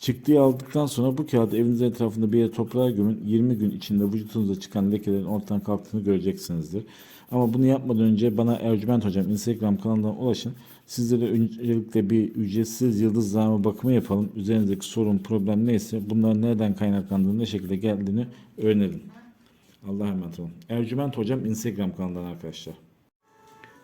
Çıktıyı aldıktan sonra bu kağıdı evinizin etrafında bir yere toprağa gömün. 20 gün içinde vücudunuzda çıkan lekelerin ortadan kalktığını göreceksinizdir. Ama bunu yapmadan önce bana Ercüment Hocam Instagram kanalından ulaşın. Sizlere öncelikle bir ücretsiz yıldızlama bakımı yapalım. Üzerinizdeki sorun, problem neyse bunların nereden kaynaklandığını, ne şekilde geldiğini öğrenelim. Allah'a emanet olun. Ercüment Hocam Instagram kanalından arkadaşlar.